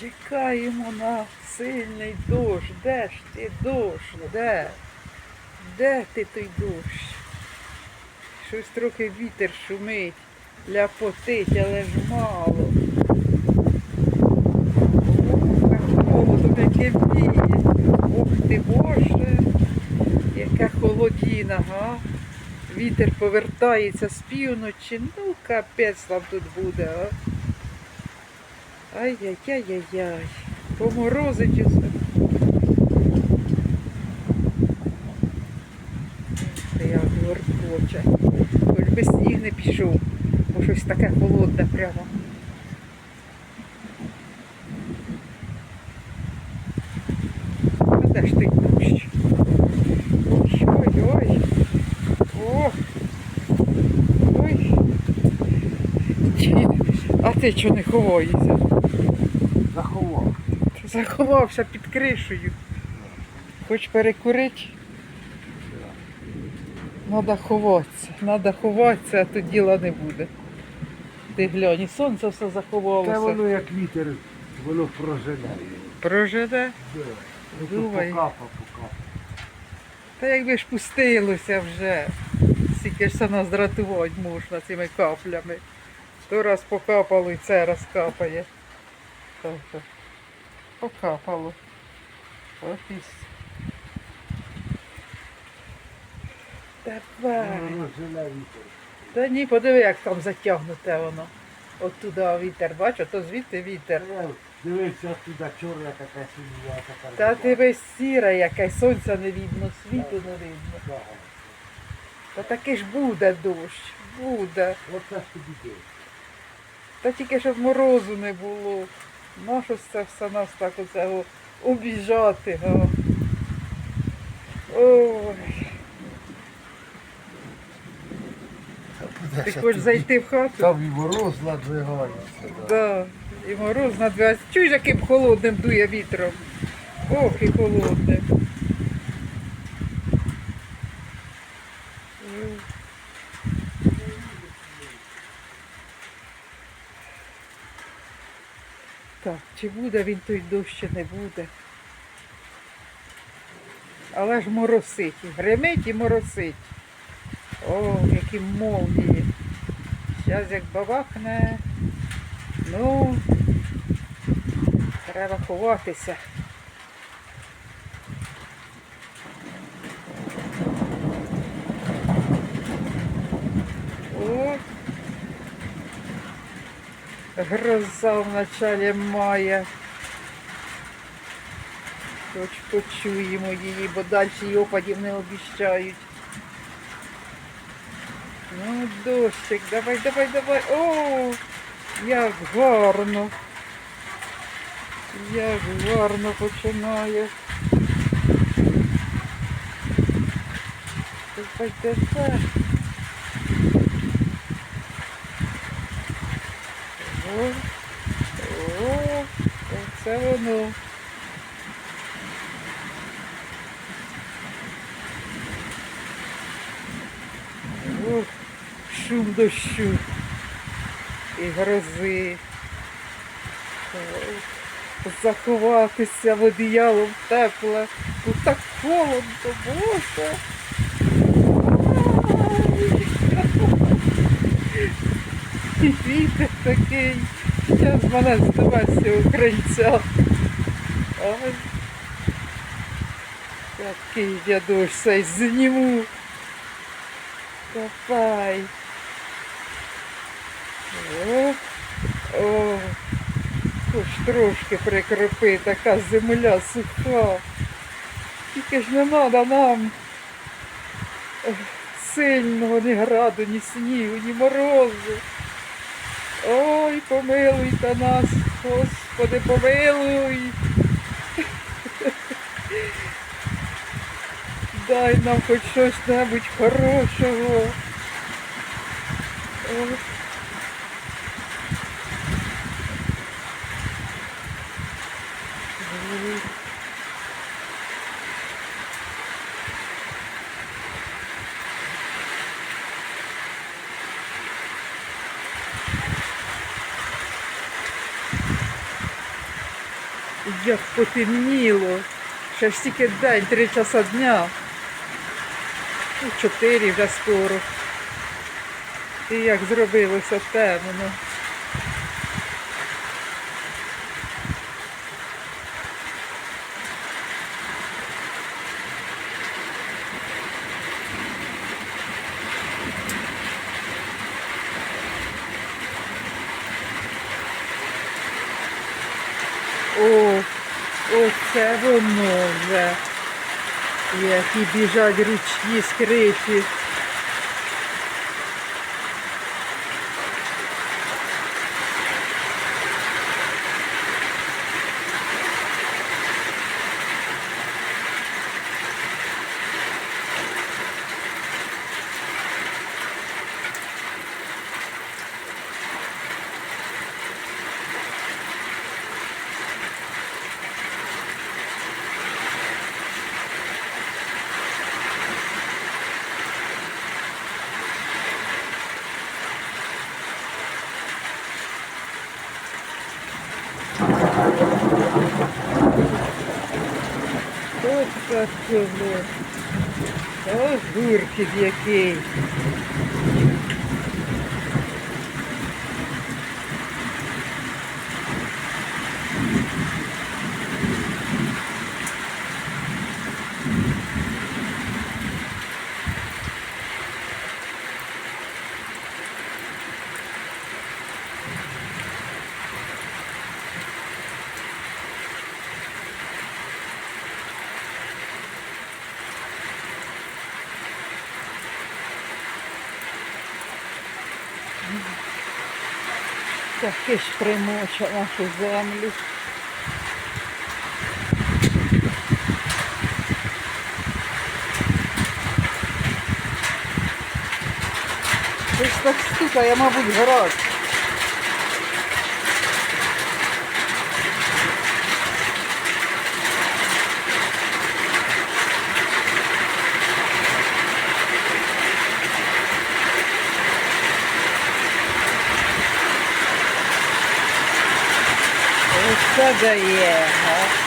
Чекаємо на сильний дощ. Де ж ти дощ? Де? Де ти той дощ? Щось трохи вітер шумить, ляпотить, але ж мало. Холодно яке віє. Ох ти Боже, яка холодіна, га? Вітер повертається з півночі. Ну, капець там тут буде, а? Ай-яй-яй-яй-яй. Поморозить усе. Як горкоче. Хоч би сніг не пішов, бо щось таке холодне прямо. Де ж той дощ? Ой-ой-ой. О! Ой. А ти чого не ховаєшся? Заховав. Заховався під кришею. Хоч перекурити? Надо ховатися. Надо ховатися, а то діла не буде. Ти глянь, і сонце все Та заховалося. воно як вітер, воно прожене. Прожиде. Да. Ну, то Думай. покапа, покапа. Та якби ж пустилося вже. Скільки ж це нас дратувати можна цими каплями. То раз покапало і це раз капає. Так, так. Покапало. От Давай. Воно розжене вітер. Та ні, подиви, як там затягнуте воно. От туди вітер, бачу, то звідти вітер. Я туди, чорна така сім'я, така. Та ти весь сіра якась, сонця не видно, світу не видно. Та таки ж буде дощ, буде. Оце ж тобі. Та тільки щоб морозу не було. Нащо це все нас так оце о, обіжати? Ой, ти хочеш зайти в хату? Там і мороз надвигається. Да. Да. І мороз надвигається. Чуєш, яким холодним дує вітром? Ох, і холодним. Так, чи буде він той дощ, чи не буде. Але ж моросить. І Гримить і моросить. О, які молнії. Зараз як бабахне. Ну, треба ховатися. О, гроза в началі мая. Хоч почуємо її, бо далі й опадів не обіщають. Ну, дощик, давай, давай, давай. О, як гарно. Як гарно починає. Давай, давай. О, о, це воно. Ох, шум дощу і грози. Заховатися в одіяло в тепле. Тут так холодно, боже. І вітер такий. Зараз мене здиве з цього. Ой. Який я дощ цей зніму. Давай. О, о, хоч трошки прикропи, така земля суха. Тільки ж не треба нам сильного ні граду, ні снігу, ні морозу. Ой, помилуйте нас, Господи, помилуй. Дай нам хоч щось небудь хорошого. Ой. Як потемніло. Ще ж тільки день, три часа дня. Ну, чотири вже скоро. І як зробилося темно. О, оце воно вже. Які біжать ручні скрипі. що такого. О, гуркіт який. Таки ж примочила нашу землю. Щось так стукає, мабуть, град. Оце дає. га.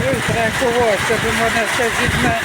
Ой-ой-ой. Ой, щоб мене все зідме.